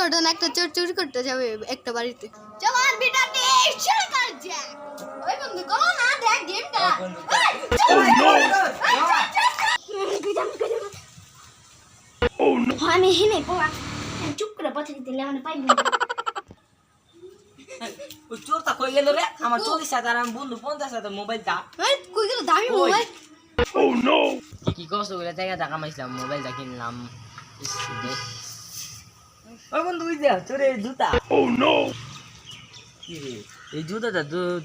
করতো না একটা চোর চুরি করতে যাবে একটা বাড়িতে। চল বিটাতে শুরু কর যা ওই বন্ধু না দেখ গেমটা। আমি হেনে পোয়া চুপ করে পথে দিলে মানে পাইবি। ওই চোরটা কই গেল রে? আমার চল্লিশ হাজার আমি বন্ধু পঞ্চাশ হাজার মোবাইল দা। এই কই গেল? দামি। মোবাইল কি কষ্ট করে টাকা টাকা মাইছিলাম মোবাইলটা কিনলাম। ওই বন্ধু ওই যে চোরে জুতা। কি রে এই জুতাটা তো-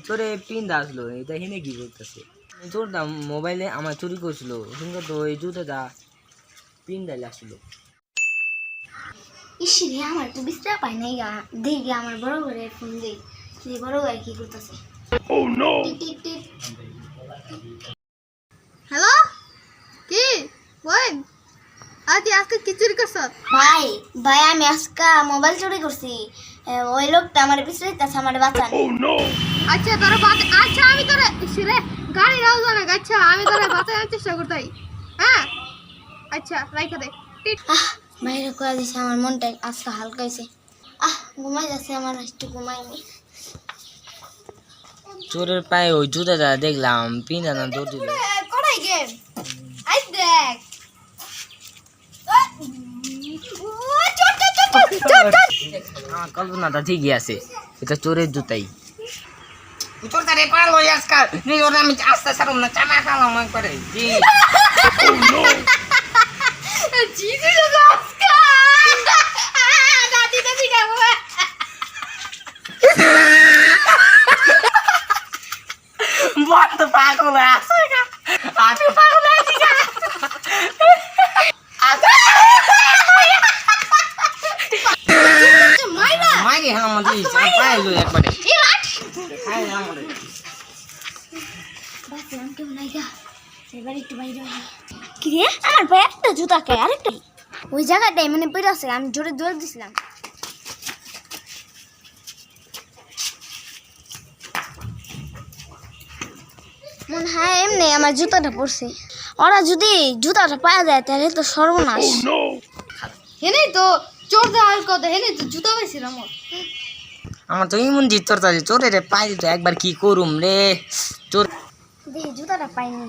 পিন্দা আসলো এটা হেনে কি করতেছে? চোরটা মোবাইলে আমার চুরি করছিল কিন্তু তো এই জুতাটা পিন্দালে আসলো ইসি আমার তো বিশ্রাম পাই নাই গা। দেখি আমার বড় করে ফোন দেই। যে বড় ভাই কি করতেছে? টিপ টিপ হ্যালো? কি? আজ আজকে কি চুরি করছ? ভাই ভাই আমি আজকা মোবাইল চুরি করছি। ওই লোকটা আমার বিশ্রাইতেছে আমার বাঁচান। আচ্ছা তোর বাদ আচ্ছা আমি তোরা রে গাড়ি রাও জানা আচ্ছা আমি তোরা বাঁচানোর চেষ্টা করতাই। হ্যাঁ? আচ্ছা রাইখা দে। টিট। আহ বাইরে করে দিছে আমার মনটা আজকে হালকা হয়েছে আহ ঘুমাই যাচ্ছে আমার একটু ঘুমাইনি চোরের পায়ে ওই জুতাটা দেখলাম পিন্দা না দৌড় দিল। কড়াই গেম। আই দেখ আমার কল্পনাটা ঠিকই আছে। এটা চোরের জুতাই। চোরটা রে পারল আজকাল। নিজের আমি আস্তে সারুম না চামা খালাম একবারে। জি। তো আজকা দাদি দাদি যাব বন্ধ পাগল আছে আমি পাগল আছি মাইরা মাইরে হ্যাঁ আমাদের একবারে। খাই আমাদের বাঁচলাম কেউ নাই গা। এবার একটু বাইরে কি রে? আমার পায়ে একটা জুতা কে? আরেকটা ওই জায়গাটাই মানে পড়ে আছে আমি জোরে দৌড় দিছিলাম। মনে হয় এমনি আমার জুতাটা পড়ছে। ওরা যদি জুতাটা পাওয়া যায় তাহলে তো সর্বনাশ। হেনেই তো চোর দেওয়ার কথা হেনেই তো জুতা পাইছিল আমার তো ইমন জিত তোর চোরে চোরের পাই তো একবার কি করুম রে? চোর। দেখি জুতাটা পাইনি।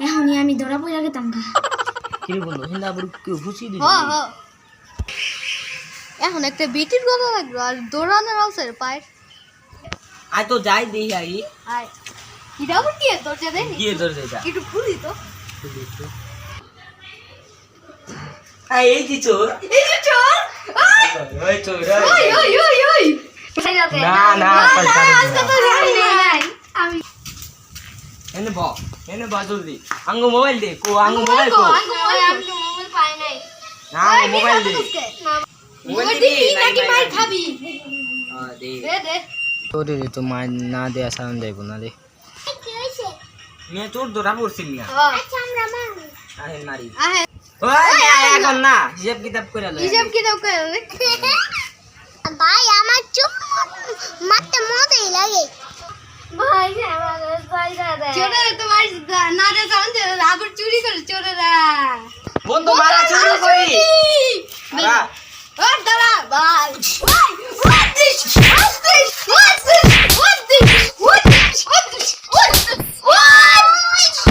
এখনই আমি ধরা পড়ে গেতাম গা। কি বন্ধু হিন্দা আবার কেউ ঘুষি দিল? এখন একটা বিটির কথা লাগল আর দৌড়ানোর আছে পায়ের। আয় তো যাই দেখি আই আয়। এটা আবার কি দরজা গিয়ে ধরে যাই একটু খুলি তো। আয় এই যে চোর। এই যে চোর? ওই! চোর ওই ওই ওই ওই না না পয়সা আজকে তো জানি নাই। আমি এনে ব এনে ব জলদি। আঙ্গ মোবাইল দে কো আঙ্গ মোবাইল কো আমি তো মোবাইল পাই নাই। না মোবাইল দে। মোবাইল দিবি নাকি মার খাবি? আ দে। দে দে। তো মা না দে আসান যাইব না রে মেয়ে তোর ধরা পড়ছিল না আচ্ছা আমরা মা আহে মারি। আহে এখন না হিসাব কিতাব করে হিসাব কি করে ভাই আমার চুপ মারতে মজাই লাগে। ভাই আমার দাদা চোরেরা তো না দে জান যে আবার চুরি করে চোরেরা। বন্ধু মারা চুরি করি। দাঁড়া। ভাই What this? What's this? What's this? What's this? What's this? What's this? What's this? What?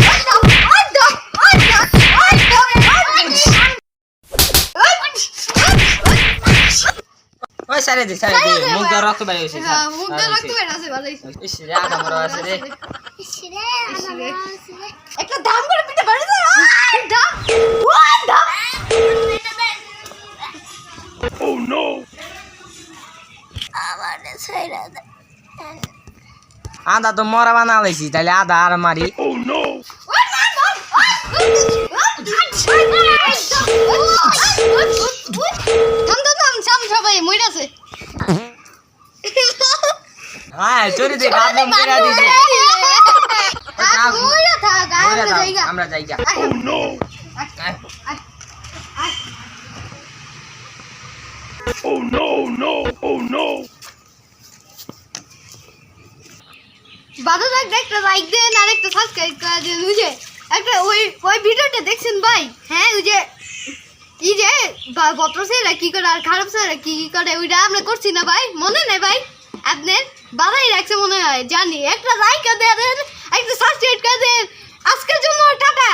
What the? What the? What the? What the? ওই সারে দে সারে দে মুখ দিয়ে রক্ত বের হইছে হ্যাঁ, মুখ দিয়ে রক্ত বের আছে ভালো ইস রে। আদা মরা আছে রে। একটা দাম করে পিঠে বাড়ি দাও। দাম। ওয়ান দাম। আমার ছেড়ে দে। আদা তো মরা বানা লাইছি তাহলে আদা আর মারি। থাম হ্যাঁ চুরি দে গাছ নাম করে আমরা থাকতে একটা ওই ওই ভিডিওটা দেখছেন ভাই হ্যাঁ ওই যে ই যে ভদ্র ছেলেরা কি করে আর খারাপ কি কি করে ওইটা আমরা করছি না ভাই মনে নেই ভাই আপনার বাড়াই রাখছে মনে হয়। জানি, একটা লাইক দেন, একটা সাবস্ক্রাইব করে দেন। আজকের জন্য টাটা।